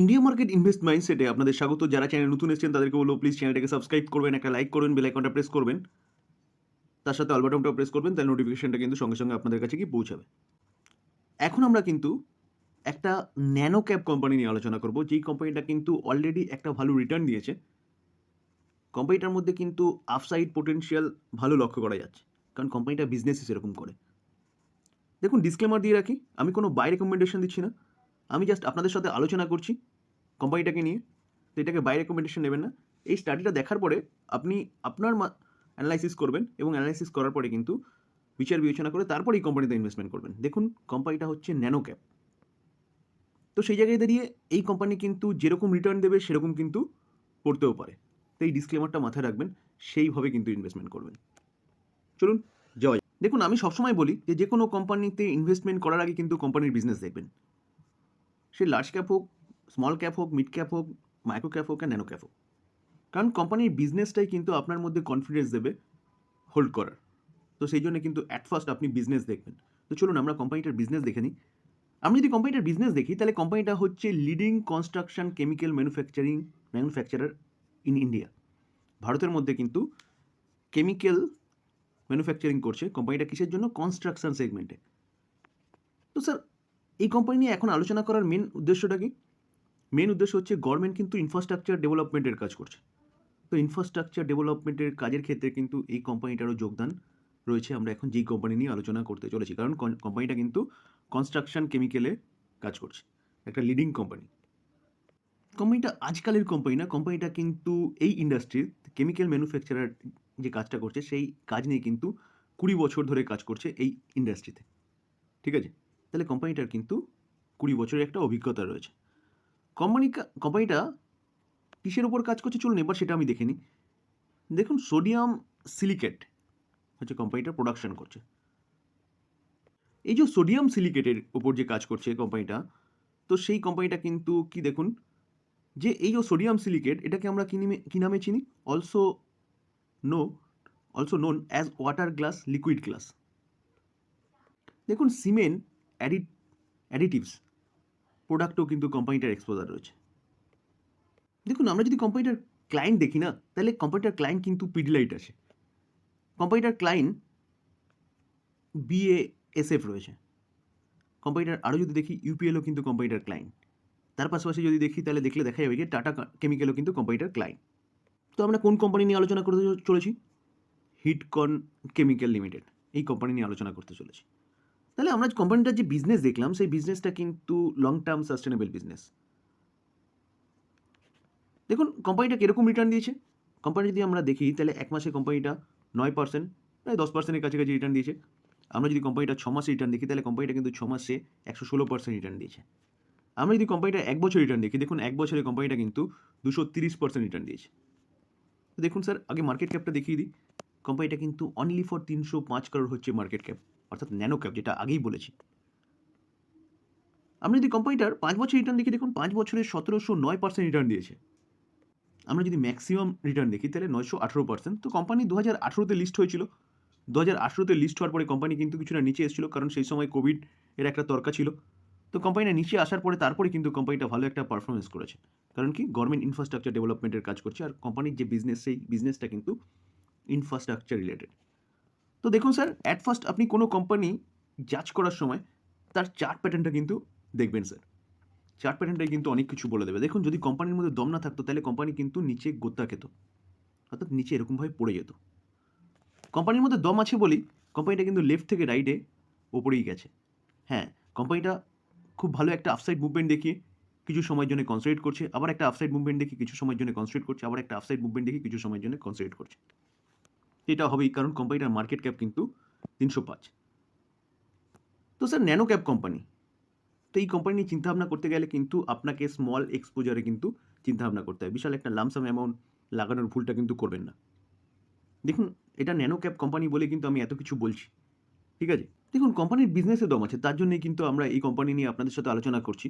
India market invest মাইন্ডসেটে আপনাদের স্বাগত। যারা চ্যানেল নতুন এসেছেন, তাদেরকে বলব প্লিজ চ্যানেলটাকে সাবস্ক্রাইব করবেন, একটা লাইক করবেন বেল আইকনটা প্রেস করবেন। তার সাথে অলবাটনটাও প্রেস করবেন, তাহলে নোটিফিকেশনটা কিন্তু সঙ্গে সঙ্গে আপনাদের কাছে গিয়ে পৌঁছাবে। এখন আমরা কিন্তু একটা ন্যানো ক্যাপ কোম্পানি নিয়ে আলোচনা করব, যেই কোম্পানিটা কিন্তু অলরেডি একটা ভালো রিটার্ন দিয়েছে। কোম্পানিটার মধ্যে কিন্তু আপসাইড পোটেনশিয়াল ভালো লক্ষ্য করা যাচ্ছে, কারণ কোম্পানিটা বিজনেসই সেরকম করে। দেখুন ডিসক্লেমার দিয়ে রাখি, আমি কোনো বাই রেকমেন্ডেশন দিচ্ছি না। আমি জাস্ট আপনাদের সাথে আলোচনা করছি কোম্পানিটাকে নিয়ে। তো এটাকে বাই রেকমেন্ডেশন নেবেন না। এই স্টাডিটা দেখার পরে আপনি আপনার অ্যানালাইসিস করবেন এবং অ্যানালাইসিস করার পরে কিন্তু বিচার বিবেচনা করে তারপরে এই কোম্পানিতে ইনভেস্টমেন্ট করবেন। দেখুন কোম্পানিটা হচ্ছে ন্যানো ক্যাপ তো সেই জায়গায় দাঁড়িয়ে এই কোম্পানি কিন্তু যেরকম রিটার্ন দেবে, সেরকম কিন্তু করতেও পারে। তো এই ডিসক্লেমারটা মাথায় রাখবেন, সেইভাবে কিন্তু ইনভেস্টমেন্ট করবেন। চলুন জয় দেখুন, আমি সবসময় বলি যে যে কোনো কোম্পানিতে ইনভেস্টমেন্ট করার আগে কিন্তু কোম্পানির বিজনেস দেখবেন। সে লার্জ ক্যাপ হোক স্মল ক্যাপ হোক মিড ক্যাপ হোক মাইক্রো ক্যাপ হোক আর ন্যানো ক্যাপ হোক। কারণ কোম্পানির বিজনেসটাই কিন্তু আপনার মধ্যে কনফিডেন্স দেবে হোল্ড করার। তো সেই জন্য কিন্তু অ্যাট ফার্স্ট আপনি বিজনেস দেখবেন। তো চলুন আমরা কোম্পানিটার বিজনেস দেখে নিই। আমি যদি কোম্পানিটার বিজনেস দেখি, তাহলে কোম্পানিটা হচ্ছে leading construction chemical manufacturing manufacturer in India ভারতের মধ্যে কিন্তু কেমিক্যাল ম্যানুফ্যাকচারিং করছে কোম্পানিটা কিসের জন্য? কনস্ট্রাকশন সেগমেন্টে তো স্যার এই কোম্পানি নিয়ে এখন আলোচনা করার মেন উদ্দেশ্যটা কি? মেন উদ্দেশ্য হচ্ছে গভর্নমেন্ট কিন্তু ইনফ্রাস্ট্রাকচার ডেভেলপমেন্টের কাজ করছে। তো ইনফ্রাস্ট্রাকচার ডেভেলপমেন্টের কাজের ক্ষেত্রে কিন্তু এই কোম্পানিটারও যোগদান রয়েছে। আমরা এখন যেই কোম্পানি নিয়ে আলোচনা করতে চলেছি, কারণ কোম্পানিটা কিন্তু কনস্ট্রাকশন কেমিক্যালে কাজ করছে। একটা লিডিং কোম্পানি কোম্পানিটা আজকালের কোম্পানি না কোম্পানিটা কিন্তু এই ইন্ডাস্ট্রির কেমিক্যাল ম্যানুফ্যাকচারার যে কাজটা করছে, সেই কাজ নিয়ে কিন্তু কুড়ি বছর ধরে কাজ করছে এই ইন্ডাস্ট্রিতে ঠিক আছে? তাহলে কোম্পানিটার কিন্তু কুড়ি বছরের একটা অভিজ্ঞতা রয়েছে। কোম্পানি কোম্পানিটা কিসের উপর কাজ করছে চলুন এবার সেটা আমি দেখে নিই। দেখুন সোডিয়াম সিলিকেট হচ্ছে কোম্পানিটা প্রোডাকশন করছে। এই যে সোডিয়াম সিলিকেটের উপর যে কাজ করছে কোম্পানিটা তো সেই কোম্পানিটা কিন্তু কি দেখুন, যে এই যে সোডিয়াম সিলিকেট এটাকে আমরা কি নামে, কী নামে চিনি? Also no also known as water glass liquid glass দেখুন, সিমেন্ট অ্যাডিট অ্যাডিটিভস প্রোডাক্টও কিন্তু কোম্পানিটার এক্সপোজার রয়েছে। দেখুন, আমরা যদি কোম্পানিটার ক্লায়েন্ট দেখি না, তাহলে কোম্পানিটার ক্লায়েন্ট কিন্তু পিডিলাইট আছে। কোম্পানিটার ক্লায়েন্ট বিএএসএফ রয়েছে। কোম্পানিটার আরও যদি দেখি ইউপিএলও কিন্তু কোম্পানিটার ক্লায়েন্ট তার পাশাপাশি যদি দেখি, তাহলে দেখলে দেখা যাবে যে টাটা কেমিক্যালও কিন্তু কোম্পানিটার ক্লায়েন্ট তো আমরা কোন কোম্পানি নিয়ে আলোচনা করতে চলেছি? হিটকন কেমিক্যাল লিমিটেড এই কোম্পানি নিয়ে আলোচনা করতে চলেছি। তাহলে আমরা কোম্পানিটার যে বিজনেস দেখলাম, সেই বিজনেসটা কিন্তু লং টার্ম সাস্টেনেবল বিজনেস দেখুন কোম্পানিটা কীরকম রিটার্ন দিয়েছে? কোম্পানি যদি আমরা দেখি, তাহলে এক মাসে কোম্পানিটা নয় পার্সেন্ট প্রায় দশ পার্সেন্টের কাছাকাছি রিটার্ন দিয়েছে। আমরা যদি কোম্পানিটা ছ মাসে রিটার্ন দেখি, তাহলে কোম্পানিটা কিন্তু ছ মাসে একশো ষোলো পার্সেন্ট রিটার্ন দিয়েছে। আমরা যদি কোম্পানিটা এক বছর রিটার্ন দেখি, দেখুন, এক বছরে কোম্পানিটা কিন্তু দুশো তিরিশ পার্সেন্ট রিটার্ন দিয়েছে। দেখুন স্যার আগে মার্কেট ক্যাপটা দেখিয়ে দিই। কোম্পানিটা কিন্তু অনলি ফর তিনশো পাঁচ কারোর হচ্ছে মার্কেট ক্যাপ অর্থাৎ ন্যানো ক্যাপ যেটা আগেই বলেছি। আমরা যদি কোম্পানিটার পাঁচ বছর রিটার্ন দেখি, দেখুন পাঁচ বছরে সতেরোশো নয় পার্সেন্ট রিটার্ন দিয়েছে। আমরা যদি ম্যাক্সিমাম রিটার্ন দেখি, তাহলে নয়শো আঠেরো পার্সেন্ট তো কোম্পানি দু হাজার আঠেরোতে লিস্ট হয়েছিল। দু হাজার আঠেরোতে লিস্ট হওয়ার পরে কোম্পানি কিন্তু কিছুটা নিচে এসেছিল, কারণ সেই সময় কোভিড এর একটা তর্কা ছিল। তো কোম্পানিটা নিচে আসার পরে তারপরে কিন্তু কোম্পানিটা ভালো একটা পারফরমেন্স করেছে। কারণ কি? গভর্নমেন্ট ইনফ্রাস্ট্রাকচার ডেভেলপমেন্টের কাজ করছে। আর কোম্পানির যে বিজনেস সেই বিজনেসটা কিন্তু ইনফ্রাস্ট্রাকচার রিলেটেড তো দেখুন স্যার অ্যাট ফার্স্ট আপনি কোনো কোম্পানি জাজ করার সময় তার চার্ট প্যাটার্নটা কিন্তু দেখবেন স্যার। চার্ট প্যাটার্নটাই কিন্তু অনেক কিছু বলে দেবে। দেখুন, যদি কোম্পানির মধ্যে দম না থাকতো, তাহলে কোম্পানি কিন্তু নিচে গোত্তা খেত। অর্থাৎ নিচে এরকমভাবে পড়ে যেত। কোম্পানির মধ্যে দম আছে বলেই কোম্পানিটা কিন্তু লেফট থেকে রাইটে ওপরেই গেছে। হ্যাঁ কোম্পানিটা খুব ভালো একটা আফসাইড মুভমেন্ট দেখিয়ে কিছু সময়ের জন্য কনসেন্ট্রেট করছে, আবার একটা আফসাইড মুভমেন্ট দেখি কিছু সময়ের জন্য কনসেন্ট্রেট করছে, আবার একটা আফসাইড মুভমেন্ট দেখি কিছু সময়ের জন্য কনসেন্ট্রেট করছে। এটা হবেই, কারণ কোম্পানিটার মার্কেট ক্যাপ কিন্তু তিনশো পাঁচ। তো স্যার ন্যানো ক্যাপ কোম্পানি তো এই কোম্পানি নিয়ে চিন্তাভাবনা করতে গেলে কিন্তু আপনাকে স্মল এক্সপোজারে কিন্তু চিন্তাভাবনা করতে হয়। বিশাল একটা লামসাম অ্যামাউন্ট লাগানোর ভুলটা কিন্তু করবেন না। দেখুন, এটা ন্যানো ক্যাপ কোম্পানি বলে কিন্তু আমি এত কিছু বলছি, ঠিক আছে? দেখুন কোম্পানির বিজনেসে দম আছে, তার জন্যই কিন্তু আমরা এই কোম্পানি নিয়ে আপনাদের সাথে আলোচনা করছি।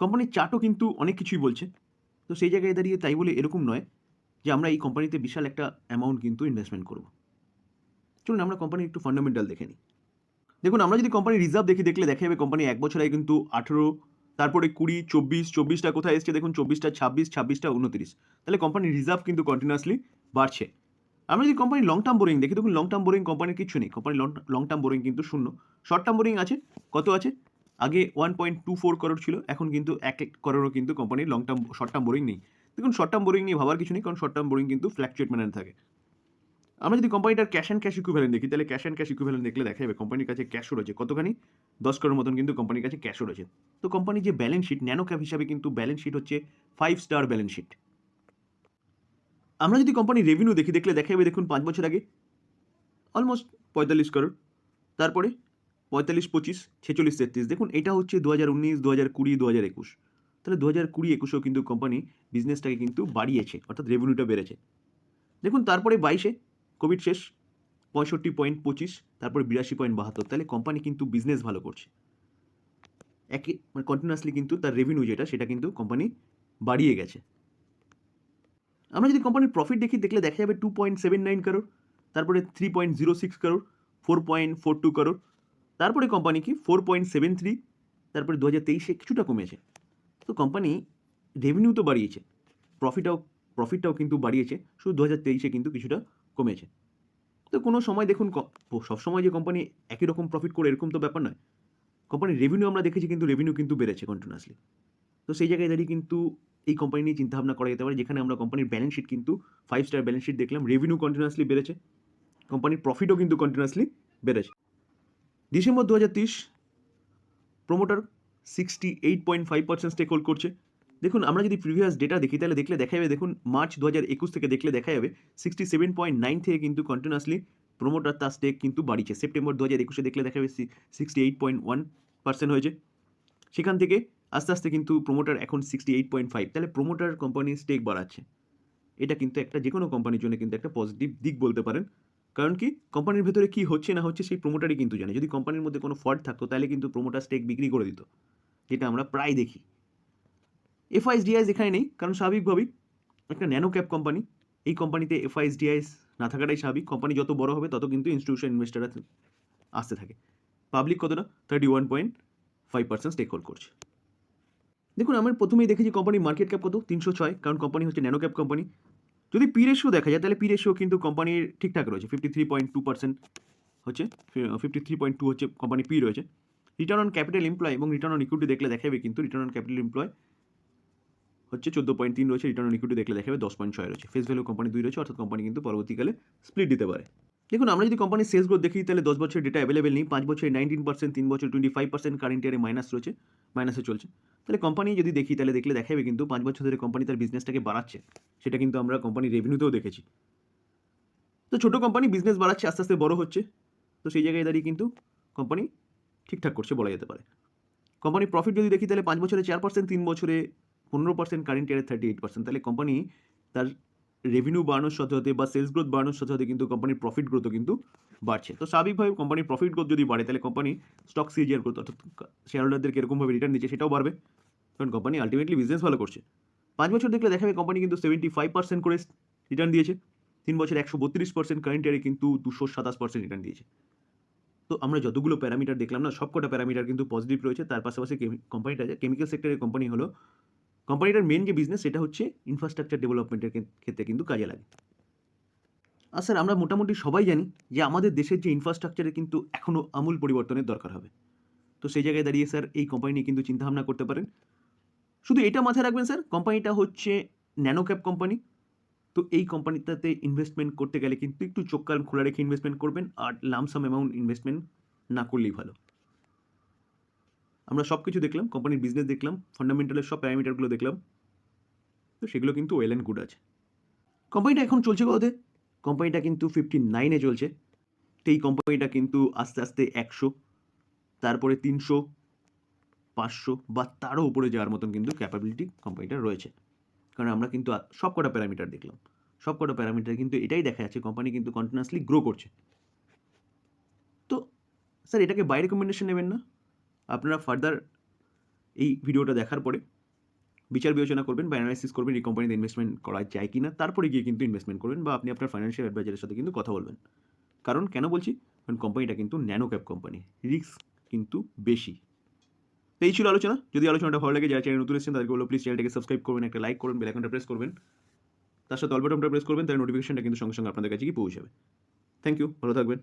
কোম্পানির চার্টও কিন্তু অনেক কিছুই বলছে, তো সেই জায়গায় দাঁড়িয়ে তাই বলে এরকম নয়। যে আমরা এই কোম্পানিতে বিশাল একটা অ্যামাউন্ট কিন্তু ইনভেস্টমেন্ট করব। চলুন আমরা কোম্পানির একটু ফান্ডামেন্টাল দেখে নিই। দেখুন, আমরা যদি কোম্পানি রিজার্ভ দেখি, দেখলে দেখা যাবে কোম্পানি এক বছর কিন্তু আঠেরো, তারপরে কুড়ি, চব্বিশ, চব্বিশটা কোথায় এসছে? দেখুন, চব্বিশটা, ছাব্বিশ, ছাব্বিশটা উনত্রিশ। তাহলে কোম্পানির রিজার্ভ কিন্তু কন্টিনিউয়াসলি বাড়ছে। আমরা যদি কোম্পানি লং টার্ম বোরিং দেখি, দেখুন লং টার্ম বোরিং কোম্পানির কিছু নেই। কোম্পানি লং টার্ম বোরিং কিন্তু শূন্য। শর্ট টার্ম বোরিং আছে। কত আছে? আগে one point two four crore ছিল। এখন কিন্তু এক এক করোড়ও কিন্তু কোম্পানির long term short term boring নেই। দেখুন শর্ট টার্ম বোরিং নিয়ে ভাবার কিছু নেই, কারণ শর্ট টার্ম বোরিং কিন্তু ফ্ল্যাকচুয়েট ম্যানারে থাকে। আমরা যদি কোম্পানিটার ক্যাশ অ্যান্ড ক্যাশ ইকুইভ্যালেন্ট দেখি, তাহলে ক্যাশ অ্যান্ড ক্যাশ ইকুইভ্যালেন্ট দেখলে দেখা যাবে কোম্পানির কাছে ক্যাশও রয়েছে কতখানি? দশ করোড় মতন কিন্তু কোম্পানির কাছে ক্যাশও রয়েছে। তো কোম্পানির যে ব্যালেন্স শিট ন্যানো ক্যাপ হিসাবে কিন্তু ব্যালেন্স শিট হচ্ছে ফাইভ স্টার ব্যালেন্স শিট আমরা যদি কোম্পানির রেভিনিউ দেখি, দেখলে দেখা যাবে দেখুন, পাঁচ বছর আগে অলমোস্ট পঁয়তাল্লিশ করোড় তারপরে পঁয়তাল্লিশ, পঁচিশ, ছেচল্লিশ, তেত্রিশ। দেখুন, এটা হচ্ছে দু হাজার উনিশ, দু হাজার কুড়ি, দু হাজার একুশ। তাহলে দু হাজার কুড়ি, একুশেও কিন্তু কোম্পানি বিজনেসটাকে কিন্তু বাড়িয়েছে, অর্থাৎ রেভিনিউটা বেড়েছে। দেখুন, তারপরে বাইশে কোভিড শেষ, পঁয়ষট্টি পয়েন্ট পঁচিশ, তারপরে বিরাশি পয়েন্ট বাহাত্তর, তাহলে কোম্পানি কিন্তু বিজনেস ভালো করছে। একই মানে কন্টিনিউয়াসলি কিন্তু তার রেভিনিউ যেটা, সেটা কিন্তু কোম্পানি বাড়িয়ে গেছে। আমরা যদি কোম্পানির প্রফিট দেখি, দেখলে দেখা যাবে two point seven nine crore তারপরে three point zero six crore four point four two crore তারপরে কোম্পানি কি ফোর পয়েন্ট সেভেন থ্রি তারপরে দু হাজার তেইশে কিছুটা কমেছে। তো কোম্পানি রেভিনিউ তো বাড়িয়েছে। প্রফিটটাও প্রফিটটাও কিন্তু বাড়িয়েছে। শুধু দু হাজার তেইশে কিন্তু কিছুটা কমেছে। তো কোনো সময় দেখুন সবসময় যে কোম্পানি একই রকম প্রফিট করে, এরকম তো ব্যাপার নয়। কোম্পানির রেভিনিউ আমরা দেখেছি কিন্তু রেভিনিউ কিন্তু বেড়েছে কন্টিনিউয়াসলি তো সেই জায়গায় দাঁড়িয়ে কিন্তু এই কোম্পানি নিয়ে চিন্তাভাবনা করা যেতে পারে, যেখানে আমরা কোম্পানির ব্যালেন্স শিট কিন্তু ফাইভ স্টার ব্যালেন্স শিট দেখলাম রেভিনিউ কন্টিনিউয়াসলি বেড়েছে। কোম্পানির প্রফিটও কিন্তু কন্টিনিউয়াসলি বেড়েছে। ডিসেম্বর দু হাজার তিরিশ promoter sixty eight point five percent stake hold করছে। দেখুন, আমরা যদি প্রিভিয়াস ডেটা দেখি, তাহলে দেখলে দেখা যাবে, দেখুন মার্চ দু হাজার একুশ থেকে দেখলে দেখা যাবে সিক্সটি সেভেন পয়েন্ট নাইন থেকে কিন্তু কন্টিনিউয়াসলি প্রোমোটার তার স্টেক কিন্তু বাড়িছে সেপ্টেম্বর দু হাজার একুশে দেখলে দেখা যাবে sixty eight point one percent হয়েছে। সেখান থেকে আস্তে আস্তে কিন্তু প্রোমোটার এখন সিক্সটি এইট পয়েন্ট ফাইভ তাহলে প্রোমোটার কোম্পানির স্টেক বাড়াচ্ছে। এটা কিন্তু একটা যে কোনো কোম্পানির জন্য কিন্তু একটা পজিটিভ দিক বলতে পারেন। কারণ কি? কোম্পানির ভেতরে কি হচ্ছে না হচ্ছে সেই প্রোমোটারই কিন্তু জানে। যদি কোম্পানির মধ্যে কোনো ফল্ট থাকতো, তাহলে কিন্তু প্রোমোটার স্টেক বিক্রি করে দিত, যেটা আমরা প্রায় দেখি। এফআইএস ডিআইএস এখানে নেই, কারণ স্বাভাবিকভাবেই একটা ন্যানো ক্যাপ কোম্পানি, এই কোম্পানিতে এফআইএস ডিআইএস না থাকাটাই স্বাভাবিক। কোম্পানি যত বড় হবে, তত কিন্তু ইনস্টিটিউশন ইনভেস্টাররা আসতে থাকে। পাবলিক কতটা? Thirty one point five percent stake hold করছে। দেখুন আমি প্রথমেই দেখেছি কোম্পানির মার্কেট ক্যাপ কত? তিনশো ছয়, কারণ কোম্পানি হচ্ছে ন্যানো ক্যাপ কোম্পানি। যদি পি রেশিও দেখা যায়, তাহলে পি রেশিও কিন্তু কোম্পানির ঠিকঠাক রয়েছে। Fifty three point two percent হচ্ছে ফিফটি থ্রি পয়েন্ট টু হচ্ছে কোম্পানি পি রয়েছে। রিটার্ন অন ক্যাপিটাল এমপ্লয় এবং রিটার্ন অন ইকুইটি দেখলে দেখাবে কিন্তু রিটার্ন অন ক্যাপিটাল এমপ্লয় হচ্ছে চোদ্দ পয়েন্ট তিন রয়েছে রিটার্ন অন ইকুইটি দেখলে দেখাবে দশ পয়েন্ট ছয় রয়েছে। ফেস ভ্যালু কোম্পানি দুই রয়েছে, অর্থাৎ কোম্পানি কিন্তু পরবর্তীকালে স্প্লিট দিতে পারে। দেখুন, আমরা যদি কোম্পানির সেলস গ্রোথ দেখি, তাহলে দশ বছরের ডেটা অ্যাভেলেবেল নেই, পাঁচ বছরে নাইনটিন পার্সেন্ট তিন বছর টোয়েন্টি ফাইভ পার্সেন্ট কারেন্ট ইয়ারে মাইনাস রয়েছে মাইনাসে চলছে। তাহলে কোম্পানি যদি দেখি, তাহলে দেখলে দেখাবে কিন্তু পাঁচ বছর ধরে কোম্পানি তার বিজনেসটাকে বাড়াচ্ছে। সেটা কিন্তু আমরা কোম্পানির রেভিনিউতেও দেখেছি। তো ছোটো কোম্পানি বিজনেস বাড়াচ্ছে, আস্তে আস্তে বড় হচ্ছে। তো সেই জায়গায় দাঁড়িয়ে কিন্তু কোম্পানি ঠিকঠাক করছে বলা যেতে পারে। কোম্পানির প্রফিট যদি দেখি, তাহলে পাঁচ বছরে চার পার্সেন্ট তিন বছরে পনেরো পার্সেন্ট কারেন্ট ইয়ারে থার্টি এইট পার্সেন্ট তাহলে কোম্পানি তার রেভিনিউ বাড়ানোর সাথে সাথে বা সেলস গ্রোথ বাড়ানোর সাথে সাথে কিন্তু কোম্পানির প্রফিট গ্রোথও কিন্তু বাড়ছে। তো স্বাভাবিকভাবে কোম্পানির প্রফিট গ্রোথ যদি বাড়ে, তাহলে কোম্পানি স্টক সিজিআর গ্রোথ অর্থাৎ শেয়ার হোল্ডারদেরকে এরকমভাবে রিটার্ন দিচ্ছে সেটাও বাড়বে। কারণ কোম্পানি আলটিমেটলি বিজনেস ভালো করছে। পাঁচ বছর দেখলে দেখাবে কোম্পানি কিন্তু সেভেন্টি ফাইভ পার্সেন্ট করে রিটার্ন দিয়েছে। তিন বছর একশো বত্রিশ পার্সেন্ট কারেন্ট ইয়ারে কিন্তু দুশো সাতাশ পার্সেন্ট রিটার্ন দিয়েছে। তো আমরা যতগুলো প্যারামিটার দেখলাম না, সবকটা প্যারামিটার কিন্তু পজিটিভ রয়েছে। তার পাশাপাশি কোম্পানিটা যে কেমিক্যাল সেক্টরের কোম্পানি হলো কোম্পানিটার মেন যে বিজনেস সেটা হচ্ছে ইনফ্রাস্ট্রাকচার ডেভেলপমেন্টের ক্ষেত্রে কিন্তু কাজে লাগে। আর স্যার আমরা মোটামুটি সবাই জানি যে আমাদের দেশের যে ইনফ্রাস্ট্রাকচারে কিন্তু এখনও আমূল পরিবর্তনের দরকার হবে। তো সেই জায়গায় দাঁড়িয়ে স্যার এই কোম্পানি নিয়ে কিন্তু চিন্তাভাবনা করতে পারেন। শুধু এটা মাথায় রাখবেন স্যার কোম্পানিটা হচ্ছে ন্যানো ক্যাপ কোম্পানি। তো এই কোম্পানিটাতে ইনভেস্টমেন্ট করতে গেলে কিন্তু একটু চোখ কান খোলা রেখে ইনভেস্টমেন্ট করবেন আর লামসাম অ্যামাউন্ট ইনভেস্টমেন্ট না করলেই ভালো। আমরা সব কিছু দেখলাম কোম্পানির বিজনেস দেখলাম ফান্ডামেন্টালের সব প্যারামিটারগুলো দেখলাম। তো সেগুলো কিন্তু ওয়েল অ্যান্ড গুড আছে। কোম্পানিটা এখন চলছে কততে কোম্পানিটা কিন্তু ফিফটি নাইনে চলছে। তো এই কোম্পানিটা কিন্তু আস্তে আস্তে একশো, তারপরে তিনশো, পাঁচশো বা তারও উপরে যাওয়ার মতন কিন্তু ক্যাপাবিলিটি কোম্পানিটার রয়েছে। কারণ আমরা কিন্তু সব কটা প্যারামিটার দেখলাম। সব কটা প্যারামিটার কিন্তু এটাই দেখা যাচ্ছে কোম্পানি কিন্তু কন্টিনিউয়াসলি গ্রো করছে। তো স্যার এটাকে বাই রেকমেন্ডেশন নেবেন না? আপনারা ফার্দার এই ভিডিওটা দেখার পরে বিচার বিবেচনা করবেন বা অ্যানালাইসিস করবেন এই কোম্পানিতে ইনভেস্টমেন্ট করা যায় কি না তারপরে গিয়ে কিন্তু ইনভেস্টমেন্ট করবেন বা আপনি আপনার ফাইন্যান্সিয়াল অ্যাডভাইজারের সাথে কিন্তু কথা বলবেন। কারণ কেন বলছি? কারণ কোম্পানিটা কিন্তু ন্যানো ক্যাপ কোম্পানি রিস্ক কিন্তু বেশি। তো এই ছিল আলোচনা। যদি আলোচনাটা ভালো লাগে, যারা চ্যানেল নতুন এসেছেন, তাদেরকে বলব প্লিজ চ্যানেলটাকে সাবস্ক্রাইব করবেন, একটা লাইক করবেন বেল আইকনটা প্রেস করবেন। তার সাথে অল বাটনটা প্রেস করবেন, তাহলে নোটিফিকেশনটা কিন্তু সঙ্গে সঙ্গে আপনাদের কাছে গিয়ে পৌঁছাবে। থ্যাংক ইউ ভালো থাকবেন।